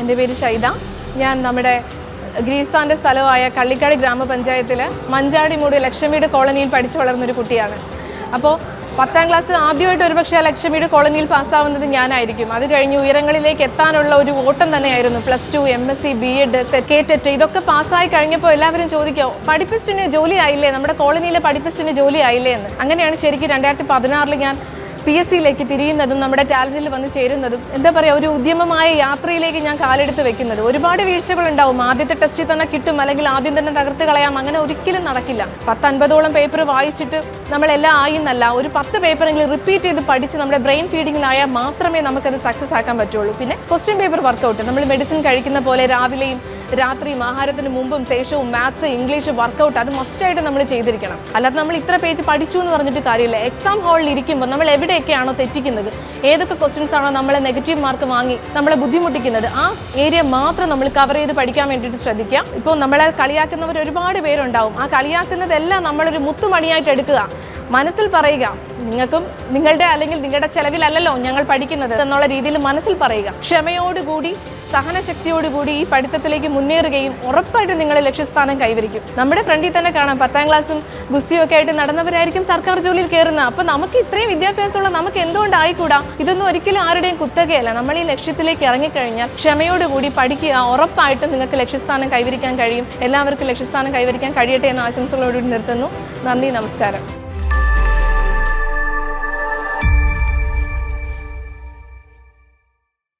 എന്റെ പേര് ഷൈദ. ഞാൻ നമ്മുടെ ഗ്രീസാന്റെ സ്ഥലമായ കള്ളിക്കാട് ഗ്രാമപഞ്ചായത്തിൽ മഞ്ചാടിമൂട് ലക്ഷ്മീട് കോളനിയിൽ പഠിച്ചു വളർന്നൊരു കുട്ടിയാണ്. അപ്പോൾ പത്താം ക്ലാസ് ആദ്യമായിട്ട് ഒരുപക്ഷെ ആ ലക്ഷ്മീട് കോളനിയിൽ പാസ്സാവുന്നത് ഞാനായിരിക്കും. അത് കഴിഞ്ഞ് ഉയരങ്ങളിലേക്ക് എത്താനുള്ള ഒരു ഓട്ടം തന്നെയായിരുന്നു. Plus two M S C B Ed കേറ്ററ്റ് ഇതൊക്കെ പാസ്സായി കഴിഞ്ഞപ്പോൾ എല്ലാവരും ചോദിക്കോ പഠിപ്പിച്ചിന് ജോലി ആയില്ലേ? നമ്മുടെ കോളനിയിലെ പഠിപ്പിച്ചിന് ജോലി ആയില്ലേ എന്ന്. അങ്ങനെയാണ് ശരിക്കും രണ്ടായിരത്തി പതിനാറിൽ ഞാൻ പി എസ് സിയിലേക്ക് തിരിയുന്നതും നമ്മുടെ ടാലന്റിൽ വന്ന് ചേരുന്നതും എന്താ പറയുക ഒരു ഉദ്യമമായ യാത്രയിലേക്ക് ഞാൻ കാലെടുത്ത് വെക്കുന്നത്. ഒരുപാട് വീഴ്ചകളുണ്ടാവും. ആദ്യത്തെ ടെസ്റ്റിൽ തന്നെ കിട്ടും അല്ലെങ്കിൽ ആദ്യം തന്നെ തകർത്ത് കളയാം. അങ്ങനെ ഒരിക്കലും നടക്കില്ല. പത്തൻപതോളം പേപ്പർ വായിച്ചിട്ട് നമ്മളെല്ലാം ആയി എന്നല്ല ഒരു പത്ത് പേപ്പറെങ്കിലും റിപ്പീറ്റ് ചെയ്ത് പഠിച്ച് നമ്മുടെ ബ്രെയിൻ ഫീഡിങ്ങിലായാൽ മാത്രമേ നമുക്കത് സക്സസ് ആക്കാൻ പറ്റുള്ളൂ. പിന്നെ ക്വസ്റ്റ്യൻ പേപ്പർ വർക്കൗട്ട് നമ്മൾ മെഡിസിൻ കഴിക്കുന്ന പോലെ രാവിലെയും രാത്രിയും ആഹാരത്തിന് മുമ്പും ശേഷവും മാത്സ് ഇംഗ്ലീഷ് വർക്കൗട്ട് അത് മസ്റ്റായിട്ട് നമ്മൾ ചെയ്തിരിക്കണം. അല്ലാതെ നമ്മൾ ഇത്ര പേജ് പഠിച്ചു എന്ന് പറഞ്ഞിട്ട് കാര്യമില്ല. എക്സാം ഹാളിൽ ഇരിക്കുമ്പോൾ നമ്മൾ എവിടെയൊക്കെയാണോ തെറ്റിക്കുന്നത് ഏതൊക്കെ ക്വസ്റ്റ്യൻസ് ആണോ നമ്മളെ നെഗറ്റീവ് മാർക്ക് വാങ്ങി നമ്മളെ ബുദ്ധിമുട്ടിക്കുന്നത് ആ ഏരിയ മാത്രം നമ്മൾ കവർ ചെയ്ത് പഠിക്കാൻ വേണ്ടിയിട്ട് ശ്രദ്ധിക്കാം ഇപ്പോൾ നമ്മളെ കളിയാക്കുന്നവർ ഒരുപാട് പേരുണ്ടാവും. ആ കളിയാക്കുന്നതെല്ലാം നമ്മളൊരു മുത്തുമണിയായിട്ട് എടുക്കുക. മനസ്സിൽ പറയുക. നിങ്ങൾക്കും നിങ്ങളുടെ അല്ലെങ്കിൽ നിങ്ങളുടെ ചെലവിലല്ലല്ലോ ഞങ്ങൾ പഠിക്കുന്നത് എന്നുള്ള രീതിയിൽ മനസ്സിൽ പറയുക. ക്ഷമയോടുകൂടി സഹനശക്തിയോടുകൂടി ഈ പഠിത്തത്തിലേക്ക് മുന്നേറുകയും ഉറപ്പായിട്ടും നിങ്ങൾ ലക്ഷ്യസ്ഥാനം കൈവരിക്കും. നമ്മുടെ ഫ്രണ്ടിൽ തന്നെ കാണാം. പത്താം ക്ലാസ്സും ഗുസ്തിയും ഒക്കെ ആയിട്ട് നടന്നവരായിരിക്കും സർക്കാർ ജോലിയിൽ കയറുന്നത്. അപ്പോൾ നമുക്ക് ഇത്രയും വിദ്യാഭ്യാസമുള്ള നമുക്ക് എന്തുകൊണ്ട് ആയിക്കൂടാ ഇതൊന്നും ഒരിക്കലും ആരുടെയും കുത്തകയല്ല. നമ്മൾ ഈ ലക്ഷ്യത്തിലേക്ക് ഇറങ്ങിക്കഴിഞ്ഞാൽ ക്ഷമയോടുകൂടി പഠിക്കുക ഉറപ്പായിട്ടും നിങ്ങൾക്ക് ലക്ഷ്യസ്ഥാനം കൈവരിക്കാൻ കഴിയും. എല്ലാവർക്കും ലക്ഷ്യസ്ഥാനം കൈവരിക്കാൻ കഴിയട്ടെ എന്ന ആശംസകളോടുകൂടി നിർത്തുന്നു. നന്ദി നമസ്കാരം.